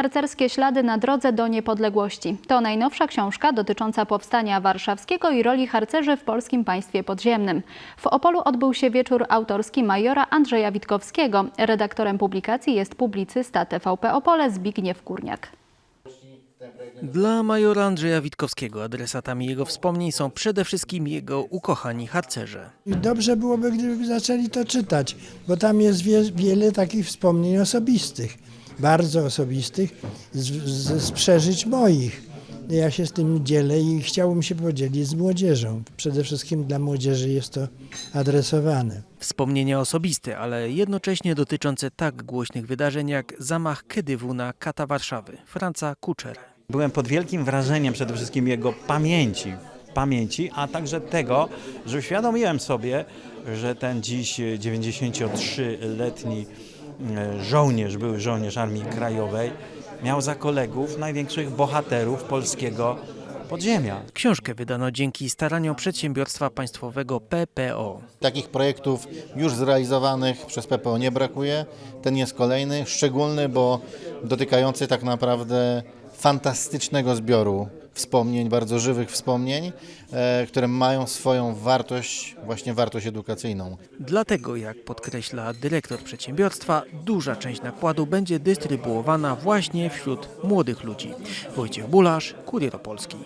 Harcerskie ślady na drodze do niepodległości. To najnowsza książka dotycząca powstania warszawskiego i roli harcerzy w polskim państwie podziemnym. W Opolu odbył się wieczór autorski majora Andrzeja Witkowskiego. Redaktorem publikacji jest publicysta TVP Opole Zbigniew Kurniak. Dla majora Andrzeja Witkowskiego adresatami jego wspomnień są przede wszystkim jego ukochani harcerze. Dobrze byłoby, gdyby zaczęli to czytać, bo tam jest wie, wiele takich wspomnień osobistych, bardzo osobistych, z, z, z przeżyć moich. Ja się z tym dzielę i chciałbym się podzielić z młodzieżą. Przede wszystkim dla młodzieży jest to adresowane. Wspomnienia osobiste, ale jednocześnie dotyczące tak głośnych wydarzeń jak zamach KDW na kata Warszawy, Franca Kuczera. Byłem pod wielkim wrażeniem przede wszystkim jego pamięci, pamięci, a także tego, że uświadomiłem sobie, że ten dziś 93-letni e, żołnierz, były żołnierz Armii Krajowej, miał za kolegów największych bohaterów polskiego podziemia. Książkę wydano dzięki staraniom przedsiębiorstwa państwowego PPO. Takich projektów już zrealizowanych przez PPO nie brakuje. Ten jest kolejny, szczególny, bo dotykający tak naprawdę fantastycznego zbioru wspomnień, bardzo żywych wspomnień, e, które mają swoją wartość, właśnie wartość edukacyjną. Dlatego, jak podkreśla dyrektor przedsiębiorstwa, duża część nakładu będzie dystrybuowana właśnie wśród młodych ludzi. Wojciech Bulasz, Kurier Opolski.